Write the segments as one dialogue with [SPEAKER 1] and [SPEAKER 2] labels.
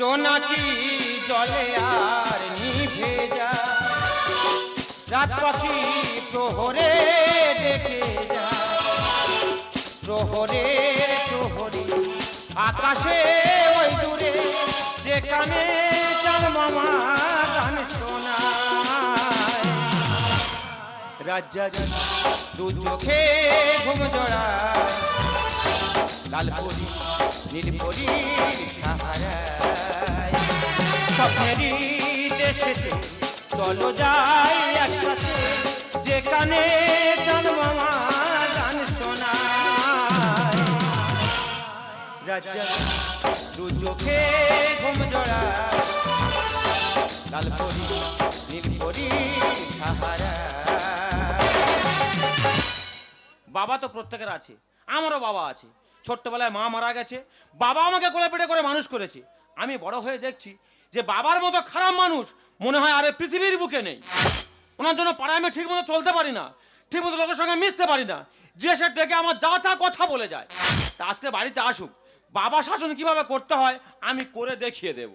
[SPEAKER 1] জোনাকি জলে আর নিভে যা রাত পাখি প্রহরে ডেকে যা প্রহরের প্রহরে, আকাশে ওই দূরে, যেখানে চাল মামা গান দু চোখে ঘুম জড়ায়। লালপুরি, নীলপুরি, সাহারায়। চলো যাই একসাথে। যেখানে মামা গান দু চোখে ঘুম জড়া বাবা তো প্রত্যেকের আছে, আমারও বাবা আছে। ছোট্টবেলায় মা মারা গেছে, বাবা আমাকে কোলে পেটে করে মানুষ করেছে। আমি বড় হয়ে দেখছি যে বাবার মতো খারাপ মানুষ মনে হয় আরে পৃথিবীর বুকে নেই। ওনার জন্য পাড়ায় আমি ঠিক মতো চলতে পারি না ঠিক মতো লোকের সঙ্গে মিশতে পারি না যে সে ডেকে আমার যা তা কথা বলে যায়। তা আজকে বাড়িতে আসুক বাবা শাসন কীভাবে করতে হয় আমি করে দেখিয়ে দেব।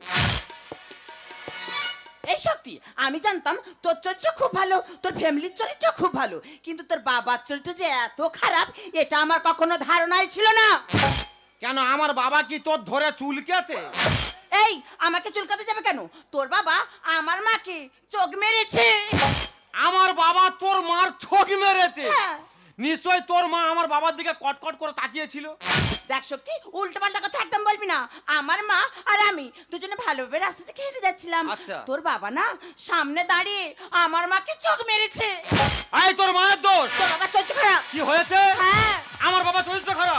[SPEAKER 2] এই শক্তি আমি জানতাম তোর চরিত্র খুব ভালো তোর ফ্যামিলির চরিত্র খুব ভালো কিন্তু তোর বাবার চরিত্র যে এত খারাপ এটা আমার কখনো ধারণাই ছিল না।
[SPEAKER 1] কেন আমার বাবা কি তোর ধরে চুলকেছে
[SPEAKER 2] এই আমাকে চুলকাতে যাবে কেন? তোর বাবা আমার মাকে চোখ মেরেছে।
[SPEAKER 1] আমার বাবা তোর মার চোখ মেরেছে।
[SPEAKER 2] হ্যাঁ।
[SPEAKER 1] নিশ্চয় তোর মা আমার বাবার দিকে কটকট করে তাকিয়েছিল।
[SPEAKER 2] দেখ শক্তি উল্টো পাল্টা কথা একদম বলবি না। আমার মা আর আমি দুজনে ভালোভাবে রাস্তা থেকে হেঁটে যাচ্ছিলাম।
[SPEAKER 1] আচ্ছা।
[SPEAKER 2] তোর বাবা না সামনে দাঁড়িয়ে আমার মাকে চোখ মেরেছে।
[SPEAKER 1] এই তোর মায়ের দোষ।
[SPEAKER 2] তোর বাবা চরিত্র খারাপ।
[SPEAKER 1] কি হয়েছে?
[SPEAKER 2] হ্যাঁ।
[SPEAKER 1] আমার বাবা চরিত্র খারাপ?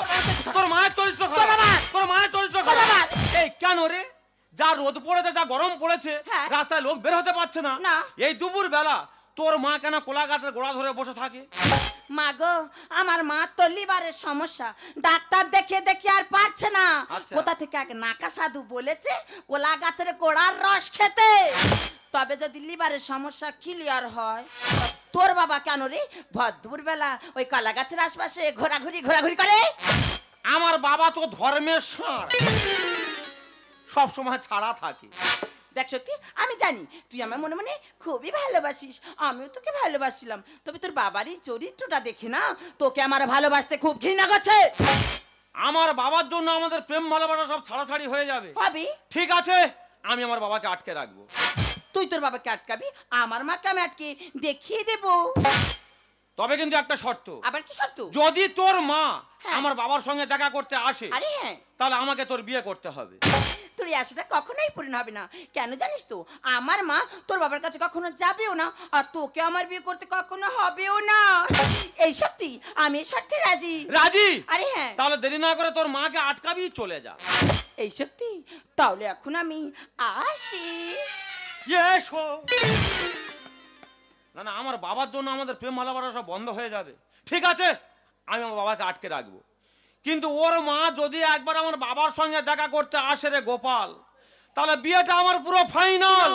[SPEAKER 1] যা রোদ পড়েছে যা গরম পড়েছে
[SPEAKER 2] হ্যাঁ।
[SPEAKER 1] রাস্তায় লোক বের হতে পারছে না।
[SPEAKER 2] না।
[SPEAKER 1] এই দুপুর বেলা তোর মা কেন কোলা গাছের গোড়া ধরে বসে থাকে?
[SPEAKER 2] মা গো আমার মা তো লিভারের সমস্যা। ডাক্তার দেখে দেখে আর পারছে না।
[SPEAKER 1] আচ্ছা।
[SPEAKER 2] কোথা থেকে এক নাকা সাধু বলেছে কোলা গাছের গোড়ার রস খেতে? তবে যদি লিভারের সমস্যা ক্লিয়ার হয় তা তোর বাবা কেন রে ভর বেলা ওই কলা গাছের আশপাশে ঘোরাঘুরি ঘোরাঘুরি করে?
[SPEAKER 1] আমার বাবা তো ধর্মের ষাঁড়। সব সময় ছাড়া থাকে।
[SPEAKER 2] দেখ সত্যি আমি জানি তুই আমার মনে মনে খুবই ভালোবাসিস আমিও তোকে ভালোবাসছিলাম তবে তোর বাবারই চরিত্রটা দেখে না তোকে আমার ভালোবাসতে খুব ঘৃণা করছে।
[SPEAKER 1] আমার বাবার জন্য আমাদের প্রেম ভালোবাসা সব ছাড়াছাড়ি হয়ে যাবে।
[SPEAKER 2] ভাবি
[SPEAKER 1] ঠিক আছে আমি আমার বাবাকে আটকে রাখব।
[SPEAKER 2] তুই তোর বাবাকে আটকাবি আমার মাকে আমি আটকে দেখিয়ে দেব।
[SPEAKER 1] তবে কিন্তু একটা শর্ত।
[SPEAKER 2] আবার কি শর্ত?
[SPEAKER 1] যদি তোর মা
[SPEAKER 2] হ্যাঁ।
[SPEAKER 1] আমার বাবার সঙ্গে দেখা করতে আসে
[SPEAKER 2] আরে হ্যাঁ।
[SPEAKER 1] তাহলে আমাকে তোর বিয়ে করতে হবে।
[SPEAKER 2] এই আশাটা কখনোই পূরণ হবে না। কেন জানিস তো? আমার মা তোর বাবার কাছে কখনো যাবেও না আর তোকে আমার বিয়ে করতে কখনো হবেও না। এই সত্যি? আমি এই স্বার্থে রাজি।
[SPEAKER 1] রাজি?
[SPEAKER 2] আরে হ্যাঁ।
[SPEAKER 1] তাহলে দেরি না করে তোর মাকে আটকাবি চলে যা।
[SPEAKER 2] এই সত্যি? তাহলে এখন আমি আসি।
[SPEAKER 1] এসো। না না আমার বাবার জন্য আমাদের প্রেম ভালোবাসা সব বন্ধ হয়ে যাবে। ঠিক আছে? আমি আমার বাবাকে আটকে রাখব। কিন্তু ওর মা যদি একবার আমার বাবার সঙ্গে দেখা করতে আসে রে গোপাল, তাহলে বিয়েটা আমার পুরো ফাইনাল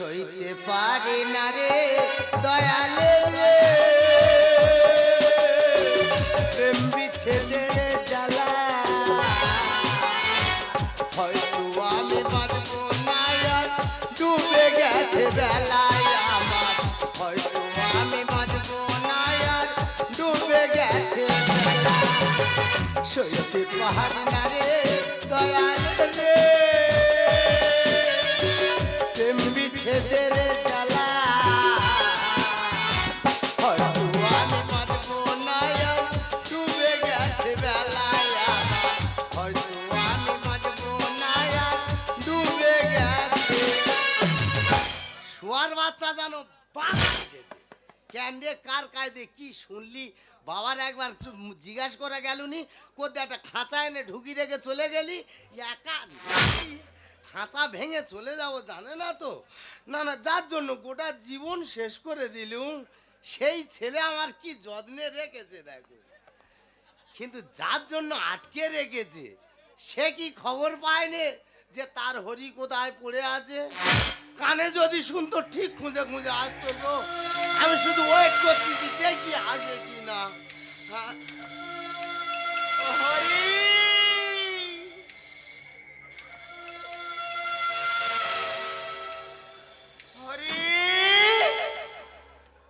[SPEAKER 3] সইতে পারে না রে দয়ালে প্রেম বিচ্ছেদের জ্বালা। হয়তো আমি পারব না ডুবে গেছে বেলায়। ক্যান্ডে কার কায়দে কি শুনলি? বাবার একবার চু- করা করে গেলুনি, কোথায় একটা খাঁচা এনে ঢুকি রেখে চলে গেলি? একা খাঁচা ভেঙে চলে যাব, জানে না তো। না না, যার জন্য গোটা জীবন শেষ করে দিলুম, সেই ছেলে আমার কি যত্নে রেখেছে, দেখো। কিন্তু যার জন্য আটকে রেখেছে, সে কি খবর পায়নি যে তার হরি কোথায় পড়ে আছে? কানে যদি শুনতো, ঠিক খুঁজে খুঁজে আসতো গো আমি শুধু ওয়েট করতেছি দেখি আসে কি না হ্যাঁ? হরি!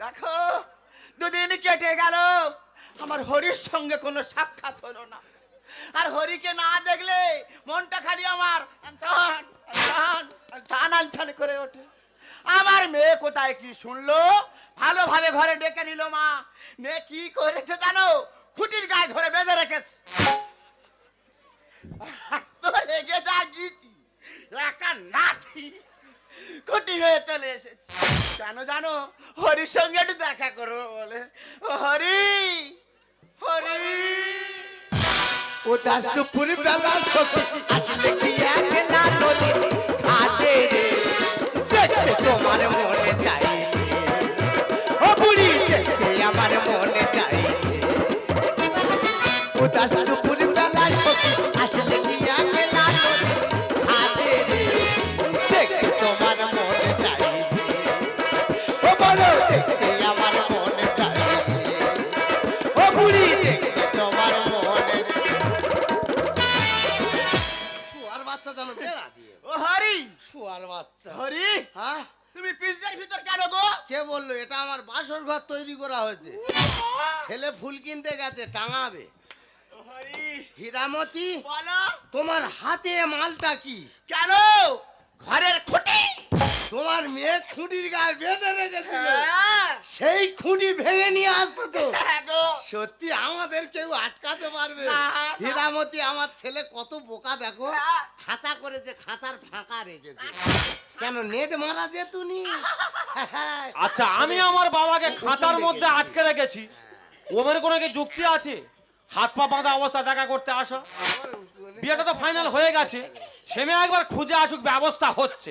[SPEAKER 3] দেখো, দুদিন কেটে গেল। আমার হরির সঙ্গে কোনো সাক্ষাৎ হলো না। আর হরিকে না দেখলে মনটা খালি আমার আনছান আনছান করে ওঠে। আমার মেয়ে কোথায় কি শুনলো? ভালোভাবে ঘরে ডেকে নিল মা। মেয়ে কি করেছে জানো? খুঁটির গায়ে ধরে বেঁধে রেখেছে। রেগে যা গিয়েছি একা নাথি খুঁটি হয়ে চলে এসেছি। কেন জানো? হরির সঙ্গে একটু দেখা করব বলে। হরি হরি। ও দাস বেলা আসলে কি একলা নদী হাতে রে? দেখতে তোমার মনে চাইছে ও দাস দুপুর বেলা সখী আসলে কি একলা হাতে দেখতে তোমার মনে চাইছে। ও বলো দেখতে আমার মনে চাইছে। ও বুড়ি দেখতে তোমার মনে শুয়ার বাচ্চা যেন বেড়া দিয়ে। ও হরি! শুয়ার বাচ্চা। হরি! হ্যাঁ? তুমি পিঞ্জার ভিতর কেন গো? কে বলল? এটা আমার বাসর ঘর তৈরি করা হয়েছে। ছেলে ফুল কিনতে গেছে টাঙাবে। হীরামতি বলো। তোমার হাতে মালটা কি? কেন? ঘরের খুঁটি। তোমার মেয়ে খুঁটির গায়ে বেঁধে রেখেছিল। সেই খুঁটি ভেঙে নিয়ে আসতো তো সত্যি আমাদের কেউ আটকাতে পারবে। হীরামতি আমার ছেলে কত বোকা দেখো। খাঁচা করেছে খাঁচার ফাঁকা রেখেছে। কেন নেট মারা যেত নি?
[SPEAKER 1] আচ্ছা আমি আমার বাবাকে খাঁচার মধ্যে আটকে রেখেছি। ওমের কোনো কি যুক্তি আছে? হাত পা বাঁধা অবস্থা দেখা করতে আসা। বিয়েটা তো ফাইনাল হয়ে গেছে। সেমে একবার খুঁজে আসুক ব্যবস্থা হচ্ছে।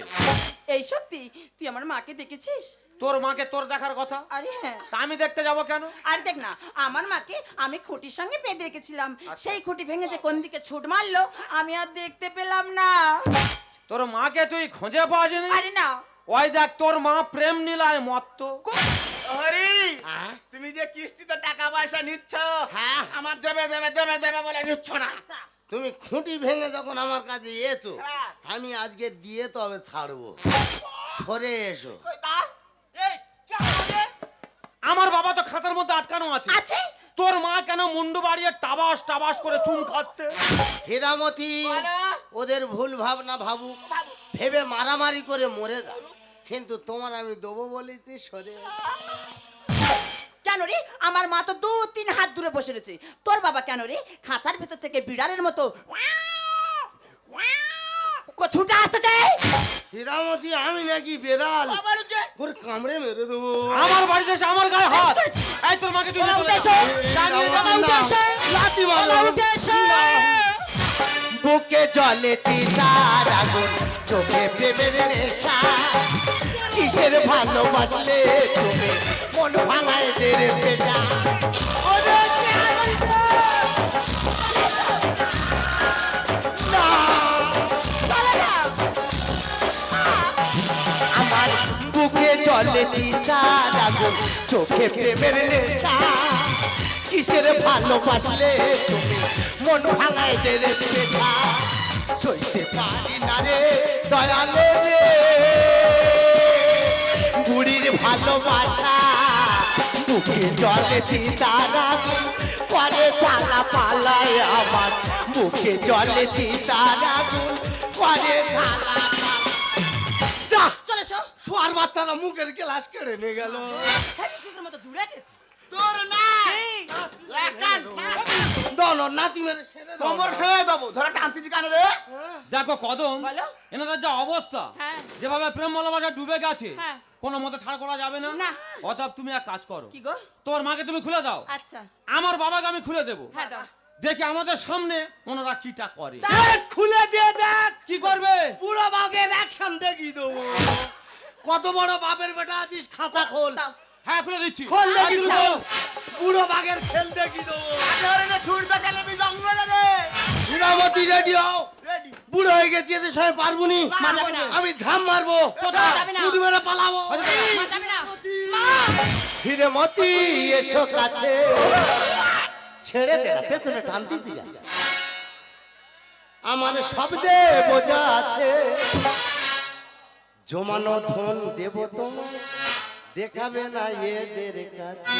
[SPEAKER 2] এই সত্যি? তুই আমার মাকে দেখেছিস?
[SPEAKER 1] তোর মাকে তোর দেখার কথা?
[SPEAKER 2] আরে হ্যাঁ।
[SPEAKER 1] তা আমি দেখতে যাব কেন?
[SPEAKER 2] আর দেখ না আমার মাকে আমি খুঁটির সঙ্গে বেঁধে রেখেছিলাম। সেই খুঁটি ভেঙে যে কোন দিকে ছুট মারলো আমি আর দেখতে পেলাম না।
[SPEAKER 1] তোর মাকে তুই খুঁজে পাওয়া
[SPEAKER 2] আরে না।
[SPEAKER 1] ওই দেখ তোর মা প্রেম নীলায় মত্ত।
[SPEAKER 4] হরি
[SPEAKER 3] হ্যাঁ?
[SPEAKER 4] তুমি যে কিস্তিতে টাকা পয়সা নিচ্ছ
[SPEAKER 3] হ্যাঁ।
[SPEAKER 4] আমার দেবে দেবে দেবে দেবে বলে নিচ্ছ না
[SPEAKER 3] তুমি খুঁটি ভেঙে যখন আমার কাছে এসো
[SPEAKER 4] হ্যাঁ।
[SPEAKER 3] আমি আজকে দিয়ে তবে ছাড়বো সরে এসো?
[SPEAKER 1] আমার বাবা তো খাতার মধ্যে আটকানো আছে
[SPEAKER 2] আছে
[SPEAKER 1] তোর মা কেন মুন্ডু বাড়িয়ে টাবাস টাবাস করে চুন খাচ্ছে
[SPEAKER 3] হীরামতি। ওদের ভুল ভাবনা ভাবুক ভেবে মারামারি করে মরে যাও কিন্তু তোমার আমি দেবো বলেছি সরে।
[SPEAKER 2] কেন রে? আমার মা তো দু তিন হাত দূরে বসে রয়েছে। তোর বাবা কেন রে? খাঁচার ভেতর থেকে বিড়ালের মতো ছুটে আসতে চাই
[SPEAKER 3] হীরামতি আমি নাকি বেড়াল? ওর কামড়ে মেরে দেবো।
[SPEAKER 1] আমার বাড়িতে এসে আমার গায়ে হাত। এই তোর মাকে তুই
[SPEAKER 2] উঠে এসো।
[SPEAKER 3] লাথি মারো।
[SPEAKER 2] উঠে এসো।
[SPEAKER 3] বুকে জলে চিতার আগুন চোখে প্রেমের নেশা। কিসের ভালোবাসলে তুমি? মন ভাঙায় দের পেশা আমার বুকে জলে চিতার আগুন চোখে প্রেমের নেশা। কিসের ভালোবাসলে তুমি? মন ভাঙায় দের পেশা সইতে পারি না রে দয়ালে রে। বুড়ির ভালোবাসা বুকে জলে চিতারা। পরে চালা পালায় আমার বুকে জলে চিতারা। পরে চালা
[SPEAKER 2] চলে
[SPEAKER 3] শোয়ার বাচ্চারা মুখের গ্লাস কেড়ে নিয়ে গেল।
[SPEAKER 2] মতো দূরে গেছে।
[SPEAKER 4] তোর না। লাকান
[SPEAKER 3] দল নাতি মেরে সেরে
[SPEAKER 4] কোমর ফেলে দেবো। ধরে টানছি কেন রে?
[SPEAKER 1] দেখো কদম
[SPEAKER 2] বলো।
[SPEAKER 1] এনাদের যা অবস্থা
[SPEAKER 2] হ্যাঁ।
[SPEAKER 1] যেভাবে প্রেম ভালোবাসা ডুবে গেছে
[SPEAKER 2] হ্যাঁ।
[SPEAKER 1] কোনো মতে ছাড় করা যাবে না।
[SPEAKER 2] না।
[SPEAKER 1] অতএব তুমি এক কাজ করো।
[SPEAKER 2] কি গো?
[SPEAKER 1] তোমার মাকে তুমি খুলে দাও।
[SPEAKER 2] আচ্ছা।
[SPEAKER 1] আমার বাবাকে আমি খুলে দেবো।
[SPEAKER 2] হ্যাঁ দাও।
[SPEAKER 1] দেখি আমাদের সামনে ওনারা কিটা করে।
[SPEAKER 3] খুলে দিয়ে দেখ।
[SPEAKER 1] কি করবে?
[SPEAKER 3] পুরো বাঘের অ্যাকশন দেখিয়ে দেবো। কত বড় বাপের বেটা আছিস খাঁচা খোল।
[SPEAKER 1] হ্যাঁ খুলে দিচ্ছি।
[SPEAKER 3] খোল দেখি
[SPEAKER 2] আচ্ছা।
[SPEAKER 3] তো বুড়ো বাঘের খেল দেখি তো
[SPEAKER 4] ধরে ছুটতে গেলে বি জঙ্গলে রে
[SPEAKER 3] হীরামতি রেডি হও। বুড়ো হয়ে গেছি এদের সময় পারব নি। আমি ধাম মারবো।
[SPEAKER 2] কোথাও
[SPEAKER 3] মেরে পালাবো।
[SPEAKER 2] মা যাবে না।
[SPEAKER 3] হীরেমতি এসো কাছে। ছেড়ে দে না, পেছনে টানতিছি কেন? আমার শব্দে বোঝা আছে। জমানো ধন দেব তোমার দেখাবে না এদের কাছে।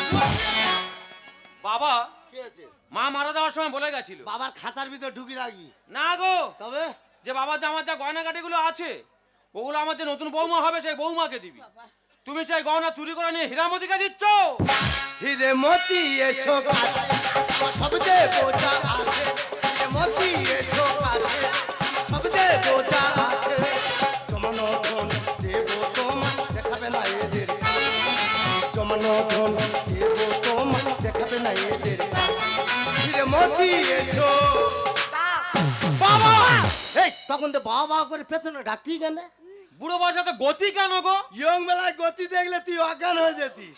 [SPEAKER 1] বাবা মা মারা যাওয়ার সময় বলে গেছিল।
[SPEAKER 3] বাবার খাতার ভিতর ঢুকি রাখবি।
[SPEAKER 1] না গো
[SPEAKER 3] তবে?
[SPEAKER 1] যে বাবার যে আমার যা গয়নাগাটিগুলো আছে ওগুলো আমার যে নতুন বৌমা হবে সেই বৌমাকে দিবি। তুমি সেই গয়না চুরি করে নিয়ে হীরামতিকে দিচ্ছ?
[SPEAKER 3] হিরে মতি এসো কাছে। আমার বোঝা আছে মতি এসো কাছে। শব্দে বোঝা জমানো ধন তোমার দেখাবে না এদের হিরে মতি এসো।
[SPEAKER 1] বাবা!
[SPEAKER 3] এই তখন তো বাবা করে পেছনে ডাকতি কেন?
[SPEAKER 1] বুড়ো বয়সে তো গতি কেন গো?
[SPEAKER 3] ইয়ং বেলায় গতি দেখলে তুই অজ্ঞান হয়ে যেতিস।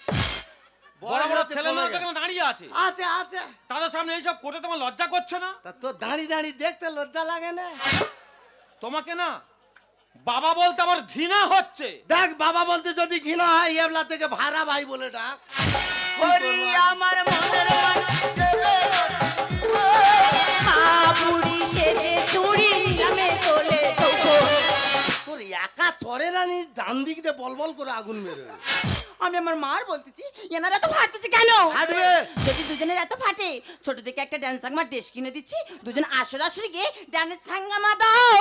[SPEAKER 1] বড় বড় ছেলে
[SPEAKER 3] কমে
[SPEAKER 1] মেয়ে কেন দাঁড়িয়ে আছে।
[SPEAKER 3] আছে আছে।
[SPEAKER 1] তাদের সামনে এইসব করতে তোমার লজ্জা করছে না?
[SPEAKER 3] তা তোর দাঁড়ি দাঁড়ি দেখতে লজ্জা লাগে না?
[SPEAKER 1] তোমাকে না বাবা বলতে আমার ঘৃণা হচ্ছে।
[SPEAKER 3] দেখ বাবা বলতে যদি ঘৃণা হয় এবলা থেকে ভাড়া ভাই বলে ডাক।
[SPEAKER 2] আমার মনের
[SPEAKER 3] একা চড়ে রানি ডান দিক দিয়ে বল বল করে আগুন মেরে
[SPEAKER 2] আমি আমার মার বলতেছি এনারা তো ফাটতেছে কেন?
[SPEAKER 3] ফাটবে।
[SPEAKER 2] যদি দুজনের এত ফাটে। ছোট থেকে একটা ড্যান্স সাংমা ড্রেস কিনে দিচ্ছি দুজন আসর আসরে গিয়ে ড্যান্স সাঙ্গামা দাও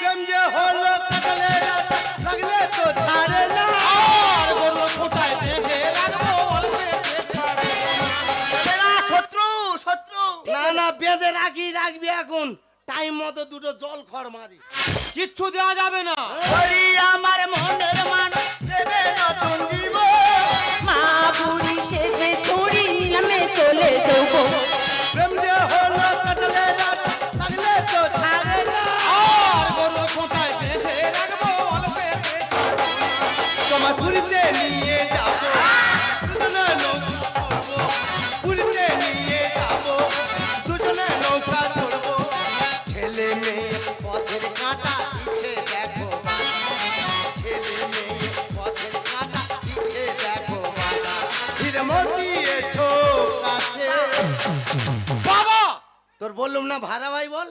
[SPEAKER 3] প্রেম যে হলো কাটালে লাগলে তো ছাড়ে না।
[SPEAKER 1] আর বলল কোথায় দেখে
[SPEAKER 4] শত্রু
[SPEAKER 3] না না বেঁধে রাখি রাখবি এখন। টাইম মতো দুটো জল খড় মারি।
[SPEAKER 1] কিচ্ছু দেওয়া যাবে না।
[SPEAKER 2] আমার মনের মান
[SPEAKER 4] দেবে নতুন জীবন।
[SPEAKER 2] মা বুড়ি সেজে চুড়ি নিলামে তোলে তোকে
[SPEAKER 3] প্রেম যে হলো কাটালে রাত, লাগলে তো ছাড়ে না।
[SPEAKER 1] আর বলল কোথায় দেখে রাখব অল্পেতে
[SPEAKER 3] তোমার পুরীতে নিয়ে যাব। নৌকা ভাড়া ভাই বল।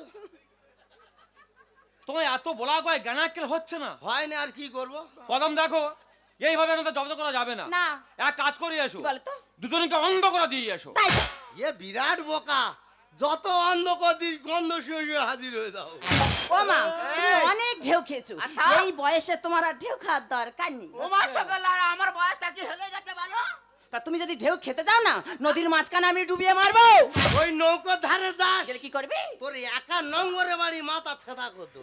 [SPEAKER 1] তোমার এত বলা কয় জ্ঞানাক্কেল হচ্ছে না।
[SPEAKER 3] হয় না আর কি করব?
[SPEAKER 1] কদম দেখো এইভাবে না তো জব্দ করা যাবে না।
[SPEAKER 2] না।
[SPEAKER 1] এক কাজ করে এসো।
[SPEAKER 2] কি বলো তো?
[SPEAKER 1] দুজনকে অন্ধ করে দিয়ে এসো।
[SPEAKER 3] এ বিরাট বোকা যত অন্ধকার দিস গন্ধ শুয়ে শুয়ে হাজির হয়ে দাও
[SPEAKER 2] ও মা অনেক ঢেউ খেয়েছো।
[SPEAKER 4] আচ্ছা।
[SPEAKER 2] এই বয়সে তোমার আর ঢেউ খাওয়ার দরকার নেই।
[SPEAKER 4] ও মা সকাল আর আমার বয়সটা কি হেলে গেছে বলো?
[SPEAKER 2] তা তুমি যদি ঢেউ খেতে যাও না নদীর মাঝখানে আমি ডুবিয়ে মারবো।
[SPEAKER 3] ওই নৌকোর ধারে যাস।
[SPEAKER 2] গেলে কি করবে?
[SPEAKER 3] তোর একা নম্বরে বাড়ি মাথা ছেদা করতো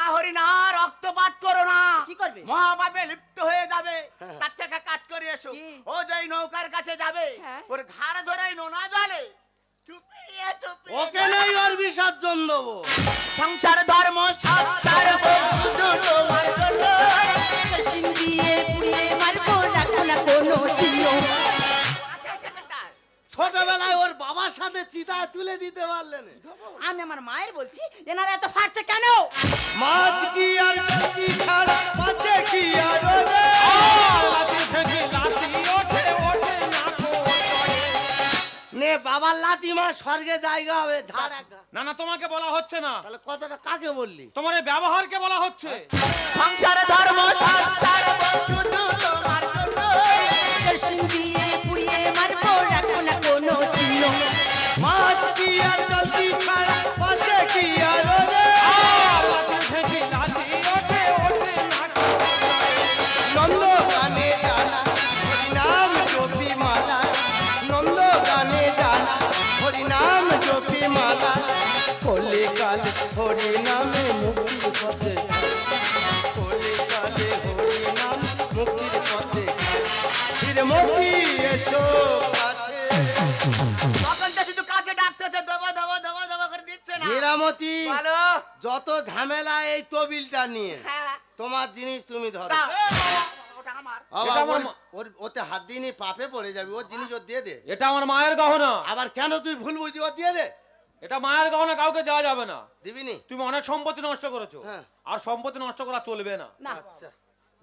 [SPEAKER 4] আ হরি না রক্তপাত করো না।
[SPEAKER 2] কি করবে?
[SPEAKER 4] মহাপাপে লিপ্ত হয়ে যাবে। তার থেকে কাজ করে এসো। ও যেই নৌকার কাছে যাবে
[SPEAKER 2] হ্যাঁ।
[SPEAKER 4] ওর ঘাড় ধরে নোনা জলে। চুপিয়ে চুপিয়ে
[SPEAKER 3] ওকে নেই ওর বিসর্জন দেবো।
[SPEAKER 4] সংসার ধর্ম জন্য।
[SPEAKER 2] কেরোসিন দিয়ে পুড়িয়ে মারবো। না কোনো চিহ্ন।
[SPEAKER 3] ছোটবেলায় ওর বাবার সাথে চিতা তুলে দিতে পারলেন।
[SPEAKER 2] আমি আমার মায়ের বলছি এনারা এত ফাটছে কেন?
[SPEAKER 3] মাছ কি আর কি ছাড়া মাছ কি আর বাবার লাতি মা স্বর্গে জায়গা হবে ঝাড় একা
[SPEAKER 1] না না তোমাকে বলা হচ্ছে না।
[SPEAKER 3] তাহলে কথাটা কাকে বললি?
[SPEAKER 1] তোমার এই ব্যবহারকে বলা হচ্ছে।
[SPEAKER 4] সংসার ধর্ম সত্তার বন্ধু তোমার জন্য।
[SPEAKER 2] কেরোসিন দিয়ে পুড়িয়ে মারবো রাখো না কোনো চিহ্ন।
[SPEAKER 3] মাছ কি আর জলদি ছাড়া বাচ্চা কি আর? মালা কলে কালে হরিনামে মুক্তির পথে কলে কালে হরিনাম মুক্তির পথে ফিরে মুক্তি এসো কাছে।
[SPEAKER 4] তখন তো শুধু কাছে ডাকতেছে দেবো দেবো দেবো দেবো করে দিচ্ছে না।
[SPEAKER 3] হীরামতি যত ঝামেলা এই তবিলটা নিয়ে
[SPEAKER 4] হ্যাঁ
[SPEAKER 3] তোমার জিনিস তুমি ধরো। ওতে হাত দিয়ে পাপে পড়ে যাবি ওর জিনিস ওর দিয়ে দে।
[SPEAKER 1] এটা আমার মায়ের গহনা।
[SPEAKER 3] আবার কেন তুই ভুল বুঝি ওর দিয়ে দে?
[SPEAKER 1] এটা মায়ের গহনা কাউকে দেওয়া যাবে না
[SPEAKER 3] দিবি নি
[SPEAKER 1] তুমি অনেক সম্পত্তি নষ্ট করেছ
[SPEAKER 3] হ্যাঁ।
[SPEAKER 1] আর সম্পত্তি নষ্ট করা চলবে না
[SPEAKER 2] না
[SPEAKER 3] আচ্ছা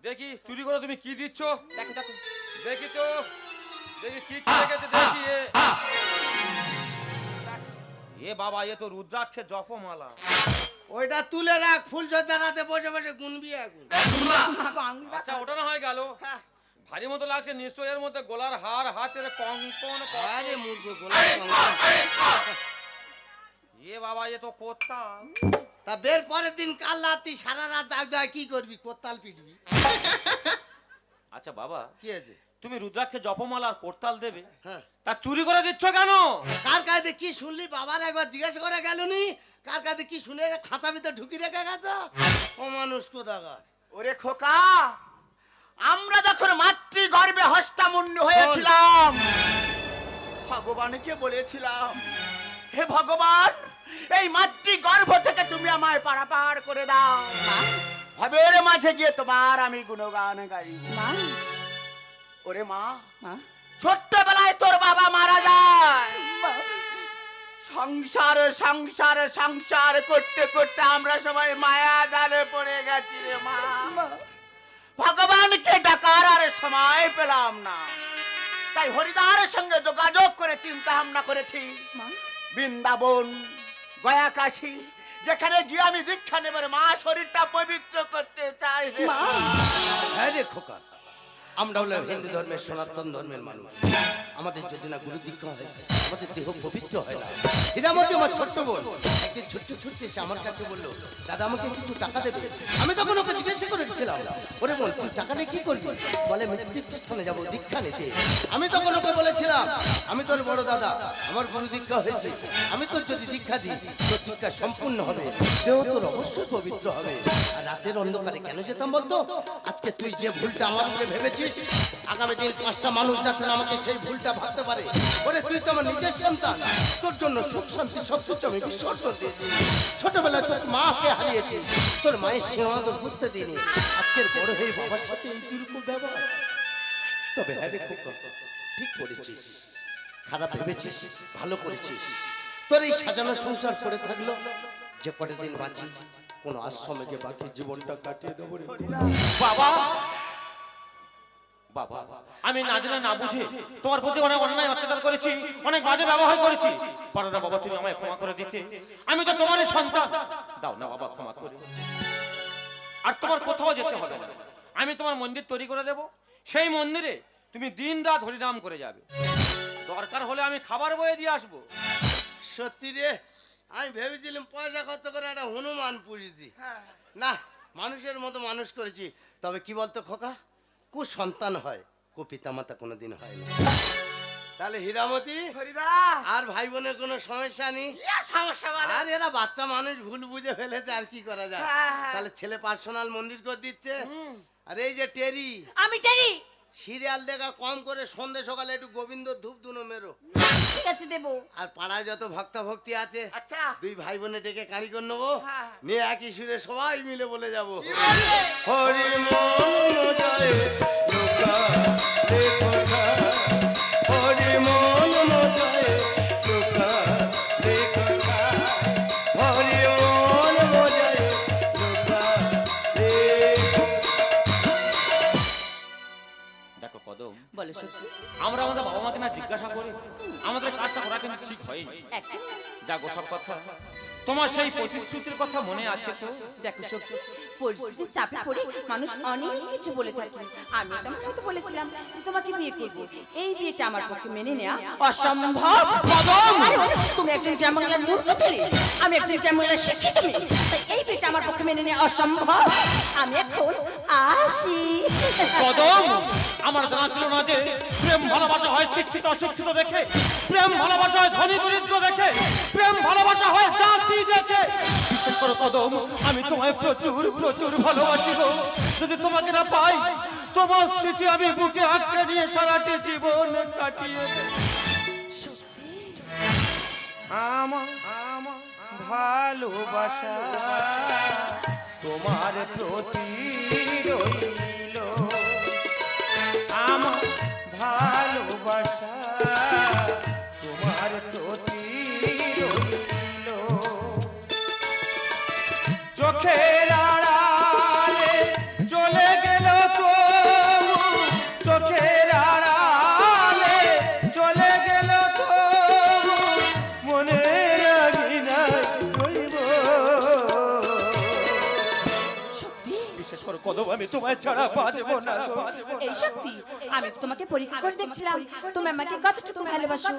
[SPEAKER 1] দেখি চুরি করে তুমি কি দিচ্ছ
[SPEAKER 2] দেখো দেখো
[SPEAKER 1] দেখি তো দেখি কি কি রেখেছে দেখি এ এ বাবা এ তো রুদ্রাক্ষের জপমালা
[SPEAKER 3] ওইটা তুলে রাখ ফুল সজ্জানাতে বসে বসে গুনবি এখন।
[SPEAKER 1] আচ্ছা ওটা না হয়ে গেল ভারী মতো লাগছে নিশ্চয়ই এর মধ্যে গলার হার হাতের কঙ্কন
[SPEAKER 3] আরে মূর্খ গোলাপ কমলা।
[SPEAKER 1] এ বাবা এ তো কোত্তা
[SPEAKER 3] তা বের পরের দিন কাল রাত্রি সারা রাত জাগ দেয় কি করবি? কোত্তাল পিটবি।
[SPEAKER 1] আচ্ছা বাবা
[SPEAKER 3] কি আছে
[SPEAKER 1] তুমি রুদ্রাক্ষের জপমালা আর কোর্তাল দেবে?
[SPEAKER 3] হ্যাঁ।
[SPEAKER 1] তা চুরি করে দিচ্ছ কেন?
[SPEAKER 3] কার কাছে কি শুনলি? বাবার একবার জিজ্ঞাসা করে গেল নি। কার কাছে কি শুনে রে খাঁচা ভিতরে ঢুকি রেখে গেছ? ও মানুষ কোথাকার?
[SPEAKER 4] ওরে খোকা আমরা যখন মাতৃ গর্ভে হস্তামুন্ন হয়েছিলাম ভগবানকে বলেছিলাম হে ভগবান এই মাতৃ গর্ভ থেকে তুমি আমায় পারাপার করে দাও। ভবের মাঝে গিয়ে তোমার আমি গুণগান গাই।
[SPEAKER 2] মা।
[SPEAKER 4] ওরে মা ছোট্টবেলায় তোর বাবা মারা যায়। সংসার সংসার সংসার করতে করতে আমরা সবাই মায়া জালে পড়ে গেছি রে মা।
[SPEAKER 2] মা।
[SPEAKER 4] ভগবানকে ডাকার আর সময় পেলাম না। তাই হরিদার সঙ্গে যোগাযোগ করে চিন্তা ভাবনা করেছি।
[SPEAKER 2] মা।
[SPEAKER 4] বৃন্দাবন গয়া কাশী যেখানে গিয়ে আমি দীক্ষা নেবার মা শরীরটা পবিত্র করতে চাই।
[SPEAKER 3] হ্যাঁ রে খোকা আমরা হলো হিন্দু ধর্মের সনাতন ধর্মের মানুষ। আমাদের যদি না গুরু দীক্ষা হয়। আমাদের দেহ পবিত্র হয় না। হীরামতি আমার ছোট্ট বোন। একদিন ছোট্ট ছোট্ট এসে আমার কাছে বলল দাদা আমাকে কিছু টাকা দেবে? আমি তখন ওকে জিজ্ঞাসা করেছিলাম ওরে বোন তুই টাকা নিয়ে কি করবি? বলে আমি তীর্থস্থানে যাব দীক্ষা নিতে। আমি তখন ওকে বলেছিলাম আমি তোর বড় দাদা আমার গুরু দীক্ষা হয়েছে। আমি তোর যদি দীক্ষা দিই তোর দীক্ষা সম্পূর্ণ হবে। দেহ তোর অবশ্যই পবিত্র হবে। আর রাতের অন্ধকারে কেন যেতাম বলতো? আজকে তুই যে ভুলটা আমার ভেবেছিস আগামী দিন পাঁচটা মানুষ যাতে আমাকে সেই ভুলটা ভাবতে পারে ওরে তুই তো আমার সন্তান তোর জন্য সুখ শান্তি সব কিছু আমি বিসর্জন দিয়েছি। ছোটবেলায় তোর মাকে হারিয়েছি তোর মায়ের বুঝতে আজকের বড় হয়ে বাবার সাথে এই ব্যবহার। তবে হ্যাঁ খোকা, ঠিক করেছিস খারাপ ভেবেছিস ভালো করেছিস। তোর এই সাজানো সংসার করে থাকল যে কটা দিন বাঁচি কোন আশ্রমে গিয়ে বাকি জীবনটা কাটিয়ে দেবো
[SPEAKER 1] বাবা! বাবা আমি না জেনে না বুঝে তোমার প্রতি অনেক অন্যায় অত্যাচার করেছি অনেক বাজে ব্যবহার করেছি। পারো না বাবা তুমি আমায় ক্ষমা করে দিতে। আমি তো তোমারই সন্তান। দাও না বাবা ক্ষমা করে আর তোমার কোথাও যেতে হবে না। আমি তোমার মন্দির তৈরি করে দেব। সেই মন্দিরে তুমি দিন রাত হরিনাম করে যাবে। দরকার হলে আমি খাবার বয়ে দিয়ে আসব।
[SPEAKER 3] সত্যি রে আমি ভেবেছিলাম পয়সা খরচ করে একটা হনুমান পুষেছি না মানুষের মতো মানুষ করেছি। তবে কি বলতো খোকা? কু সন্তান হয়। কু পিতামাতা কোনোদিন হয় না। তাহলে হীরামতি
[SPEAKER 4] হরিদা!
[SPEAKER 3] আর ভাই বোনের কোনো সমস্যা নেই?
[SPEAKER 4] সমস্যা?
[SPEAKER 3] আর এরা বাচ্চা মানুষ ভুল বুঝে ফেলেছে আর কি করা যায়?
[SPEAKER 4] হ্যাঁ, হ্যাঁ।
[SPEAKER 3] তাহলে ছেলে পার্সোনাল মন্দির করে দিচ্ছে। আর এই যে টেরি।
[SPEAKER 2] আমি টেরি?
[SPEAKER 3] সিরিয়াল দেখা কম করে সন্ধে সকালে একটু গোবিন্দ ধূপ দুনো মেরো।
[SPEAKER 2] ঠিক আছে দেবো।
[SPEAKER 3] আর পাড়ায় যত ভক্তা ভক্তি আছে
[SPEAKER 4] আচ্ছা।
[SPEAKER 3] দুই ভাই বোনে ডেকে কারিগর নেব।
[SPEAKER 4] হ্যাঁ।
[SPEAKER 3] নিয়ে একই সুরে সবাই মিলে বলে যাব। হরি মন জয় হরি মন জয় হরি
[SPEAKER 1] কদম
[SPEAKER 2] বলে সত্যি?
[SPEAKER 1] আমরা আমাদের বাবা মাকে না জিজ্ঞাসা করি আমাদের কাজটা করা কিন্তু ঠিক হয়নি।
[SPEAKER 2] একটা
[SPEAKER 1] যাগো সব কথা। তোমার সেই প্রতিশ্রুতির কথা মনে আছে তো?
[SPEAKER 2] দেখো সত্যি পরিস্থিতির চাপে পড়ে মানুষ অনেক কিছু বলে থাকে। আমি তেমন হয়তো বলেছিলাম তোমাকে বিয়ে করব। এই বিয়েটা আমার পক্ষে মেনে নেওয়া অসম্ভব। তুমি একজন গ্রাম বাংলার মূর্খ ছেলে। আমি একজন গ্রাম বাংলার শিক্ষিত মেয়ে। এই বিয়েটা আমার পক্ষে মেনে নেওয়া অসম্ভব। আমি এখন আসি।
[SPEAKER 1] কদম, আমার জানা ছিল না যে প্রেম ভালোবাসা হয় শিক্ষিত, অশিক্ষিত দেখে। প্রেম ভালোবাসা হয় ধনী, দরিদ্র দেখে। প্রেম ভালোবাসা হয় জাতি দেখে। বিশেষ করে কদম, আমি তোমায় প্রচুর প্রচুর ভালোবাসি গো। যদি তোমাকে না পাই, তোমার স্মৃতি আমি বুকে আঁকড়ে নিয়ে সারাটি জীবন কাটিয়ে দেব। ভালোবাসা। তোমার প্রতি রইল তোমায় ছাড়া বাঁচবো না
[SPEAKER 2] এই শক্তি আমি তোমাকে পরীক্ষা করে দেখছিলাম। তুমি আমাকে কতটুকু ভালোবাসো?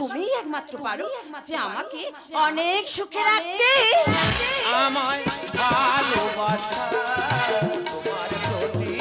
[SPEAKER 2] তুমিই একমাত্র পারো যে আমাকে অনেক সুখে রাখতে।
[SPEAKER 1] আমায় ভালোবাসা তোমার প্রতি